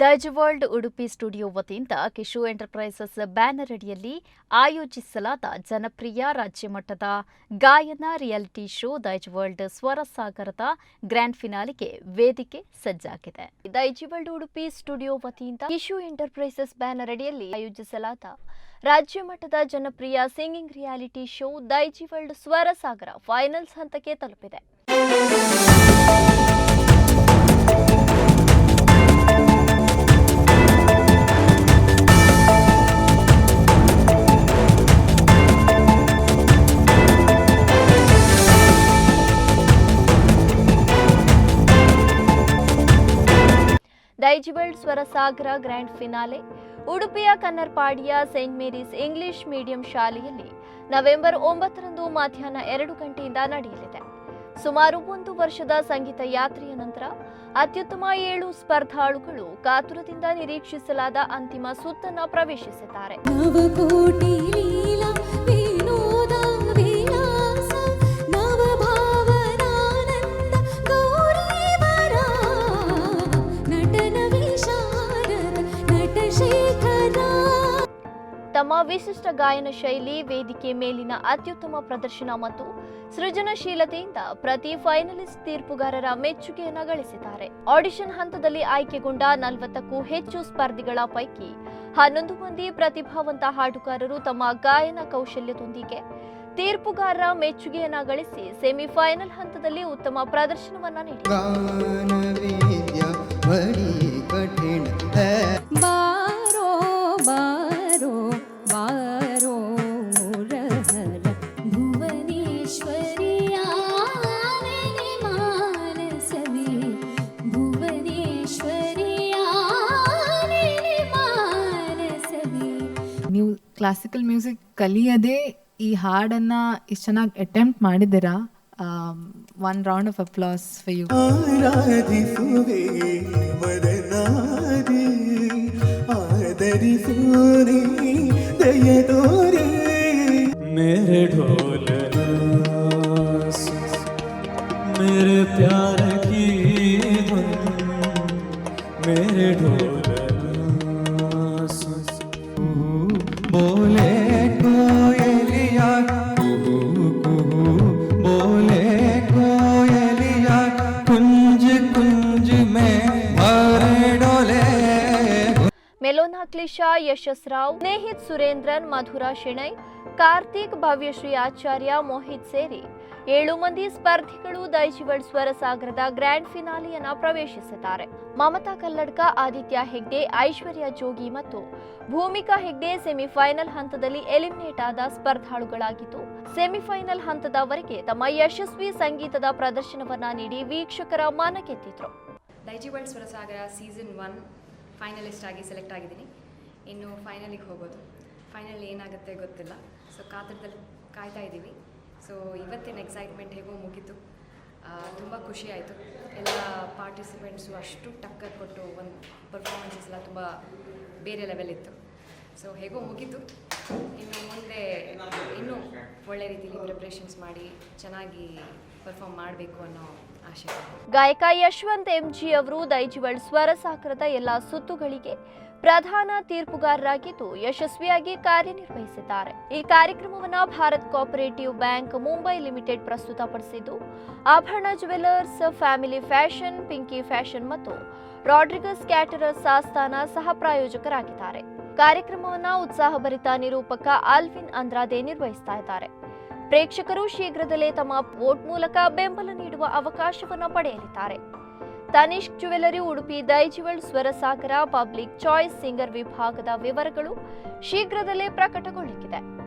Daiji world Udupi studio ವತಿಯಿಂದ Kishu enterprises banner ಅಡಿಯಲ್ಲಿ ಆಯೋಜಿಸಲಾದ ಜನಪ್ರಿಯ ರಾಜ್ಯಮಟ್ಟದ ಗಾಯನ ರಿಯಾಲಿಟಿ ಶೋ ದೈಜ್ ವರ್ಲ್ಡ್ ಸ್ವರಸಾಗರದ ಗ್ರ್ಯಾಂಡ್ ಫಿನಾಲಿಗೆ ವೇದಿಕೆ ಸಜ್ಜಾಗಿದೆ. ದೈಜ್ ವರ್ಲ್ಡ್ ಉಡುಪಿ ಸ್ಟುಡಿಯೋ ವತಿಯಿಂದ ಕಿಶು ಎಂಟರ್ಪ್ರೈಸಸ್ ಬ್ಯಾನರ್ ಅಡಿಯಲ್ಲಿ ಆಯೋಜಿಸಲಾದ ರಾಜ್ಯ ಮಟ್ಟದ ಜನಪ್ರಿಯ singing reality show Daiji world Swarasagara finals ಹಂತಕ್ಕೆ ತಲುಪಿದೆ. ದೈಜಿವರ್ಲ್ಡ್ ಸ್ವರಸಾಗರ ಗ್ರ್ಯಾಂಡ್ ಫಿನಾಲೆ, ಉಡುಪಿಯ ಕನ್ನರ್ಪಾಡಿಯ ಸೇಂಟ್ ಮೇರೀಸ್ ಇಂಗ್ಲಿಷ್ ಮೀಡಿಯಂ ಶಾಲೆಯಲ್ಲಿ ನವೆಂಬರ್ ಒಂಬತ್ತರಂದು ಮಧ್ಯಾಹ್ನ ಎರಡು ಗಂಟೆಯಿಂದ ನಡೆಯಲಿದೆ. ಸುಮಾರು ಒಂದು ವರ್ಷದ ಸಂಗೀತ ಯಾತ್ರೆಯ ನಂತರ ಅತ್ಯುತ್ತಮ ಏಳು ಸ್ಪರ್ಧಾಳುಗಳು ಕಾತುರದಿಂದ ನಿರೀಕ್ಷಿಸಲಾದ ಅಂತಿಮ ಸುತ್ತನ್ನ ಪ್ರವೇಶಿಸಿದ್ದಾರೆ. ತಮ್ಮ ವಿಶಿಷ್ಟ ಗಾಯನ ಶೈಲಿ, ವೇದಿಕೆ ಮೇಲಿನ ಅತ್ಯುತ್ತಮ ಪ್ರದರ್ಶನ ಮತ್ತು ಸೃಜನಶೀಲತೆಯಿಂದ ಪ್ರತಿ ಫೈನಲಿಸ್ಟ್ ತೀರ್ಪುಗಾರರ ಮೆಚ್ಚುಗೆಯನ್ನು ಗಳಿಸಿದ್ದಾರೆ. ಆಡಿಷನ್ ಹಂತದಲ್ಲಿ ಆಯ್ಕೆಗೊಂಡ ನಲವತ್ತಕ್ಕೂ ಹೆಚ್ಚು ಸ್ಪರ್ಧಿಗಳ ಪೈಕಿ ಹನ್ನೊಂದು ಮಂದಿ ಪ್ರತಿಭಾವಂತ ಹಾಡುಗಾರರು ತಮ್ಮ ಗಾಯನ ಕೌಶಲ್ಯದೊಂದಿಗೆ ತೀರ್ಪುಗಾರರ ಮೆಚ್ಚುಗೆಯನ್ನು ಗಳಿಸಿ ಸೆಮಿಫೈನಲ್ ಹಂತದಲ್ಲಿ ಉತ್ತಮ ಪ್ರದರ್ಶನವನ್ನು ನೀಡಿದ್ದಾರೆ. ಕ್ಲಾಸಿಕಲ್ ಮ್ಯೂಸಿಕ್ ಕಲಿಯದೆ ಈ ಹಾಡನ್ನ ಇಷ್ಟು ಚೆನ್ನಾಗಿ ಅಟೆಂಪ್ಟ್ ಮಾಡಿದ್ದೀರಾ one round of applause for you ಆರಾಧಿಸುವೆ ಮದನಾದಿ ಆದರಿಸುವೆ ದಯ ತೋರಿ मेरे ढोल मेरे प्यार की धुन मेरे ढोल ಮೆಲೋನಾ ಕ್ಲಿಶಾ, ಯಶಸ್ ರಾವ್, ಸ್ನೇಹಿತ್ ಸುರೇಂದ್ರನ್, ಮಧುರಾ ಶೆಣೈ, ಕಾರ್ತಿಕ್, ಭವ್ಯಶ್ರೀ ಆಚಾರ್ಯ, ಮೋಹಿತ್ ಸೇರಿ ಏಳು ಮಂದಿ ಸ್ಪರ್ಧಿಗಳು ದೈಜಿವಳ್ ಸ್ವರಸಾಗರದ ಗ್ರ್ಯಾಂಡ್ ಫಿನಾಲಿಯನ್ನ ಪ್ರವೇಶಿಸಿದ್ದಾರೆ. ಮಮತಾ ಕಲ್ಲಡ್ಕ, ಆದಿತ್ಯ ಹೆಗ್ಡೆ, ಐಶ್ವರ್ಯ ಜೋಗಿ ಮತ್ತು ಭೂಮಿಕಾ ಹೆಗ್ಡೆ ಸೆಮಿಫೈನಲ್ ಹಂತದಲ್ಲಿ ಎಲಿಮಿನೇಟ್ ಆದ ಸ್ಪರ್ಧಾಳುಗಳಾಗಿದ್ದು, ಸೆಮಿಫೈನಲ್ ಹಂತದವರೆಗೆ ತಮ್ಮ ಯಶಸ್ವಿ ಸಂಗೀತದ ಪ್ರದರ್ಶನವನ್ನ ನೀಡಿ ವೀಕ್ಷಕರ ಮನ ಗೆದ್ದಿದ್ರು ಫೈನಲಿಸ್ಟ್ ಆಗಿ ಸೆಲೆಕ್ಟ್ ಆಗಿದ್ದೀನಿ. ಇನ್ನು ಫೈನಲಿಗೆ ಹೋಗೋದು. ಫೈನಲ್ ಏನಾಗುತ್ತೆ ಗೊತ್ತಿಲ್ಲ. ಸೊ ಕಾತರದಲ್ಲಿ ಕಾಯ್ತಾ ಇದ್ದೀವಿ. ಸೊ ಇವತ್ತಿನ ಎಕ್ಸೈಟ್ಮೆಂಟ್ ಹೇಗೋ ಮುಗೀತು. ತುಂಬ ಖುಷಿ ಆಯಿತು. ಎಲ್ಲ ಪಾರ್ಟಿಸಿಪೆಂಟ್ಸು ಅಷ್ಟು ಟಕ್ಕರ್ ಕೊಟ್ಟು ಒಂದು ಪರ್ಫಾರ್ಮೆನ್ಸಸ್ ಎಲ್ಲ ತುಂಬ ಬೇರೆ ಲೆವೆಲ್ ಇತ್ತು. ಸೊ ಹೇಗೋ ಮುಗೀತು. ಇನ್ನು ಮುಂದೆ ಇನ್ನೂ ಒಳ್ಳೆ ರೀತಿಯಲ್ಲಿ ಪ್ರಿಪ್ರೇಷನ್ಸ್ ಮಾಡಿ ಚೆನ್ನಾಗಿ ಪರ್ಫಾರ್ಮ್ ಮಾಡಬೇಕು ಅನ್ನೋ ಆಶೆ. ಗಾಯಕ ಯಶವಂತ್ ಎಂಜಿ ಅವರು ದೈಜಿವಳ್ ಸ್ವರಸಾಗರದ ಎಲ್ಲ ಸುತ್ತುಗಳಿಗೆ ಪ್ರಧಾನ ತೀರ್ಪುಗಾರರಾಗಿದ್ದು ಯಶಸ್ವಿಯಾಗಿ ಕಾರ್ಯನಿರ್ವಹಿಸಿದ್ದಾರೆ. ಈ ಕಾರ್ಯಕ್ರಮವನ್ನು Bharat cooperative bank Mumbai limited ಪ್ರಸ್ತುತಪಡಿಸಿದ್ದು Abharan jewellers family fashion, Pinky fashion ಮತ್ತು ರಾಡ್ರಿಗಸ್ ಕ್ಯಾಟರರ್ಸ್ ಆಸ್ಥಾನ ಸಹ ಪ್ರಾಯೋಜಕರಾಗಿದ್ದಾರೆ. ಕಾರ್ಯಕ್ರಮವನ್ನು ಉತ್ಸಾಹಭರಿತ ನಿರೂಪಕ ಆಲ್ವಿನ್ ಅಂದ್ರಾದೆ ನಿರ್ವಹಿಸ್ತಾ ಇದ್ದಾರೆ. ಪ್ರೇಕ್ಷಕರು ಶೀಘ್ರದಲ್ಲೇ ತಮ್ಮ ವೋಟ್ ಮೂಲಕ ಬೆಂಬಲ ನೀಡುವ ಅವಕಾಶವನ್ನು ಪಡೆಯಲಿದ್ದಾರೆ. Tanishq jewellery Udupi Daijiworld Swarasagara, public choice, singer ವಿಭಾಗದ ವಿವರಗಳು ಶೀಘ್ರದಲ್ಲೇ ಪ್ರಕಟಗೊಳ್ಳಲಿದೆ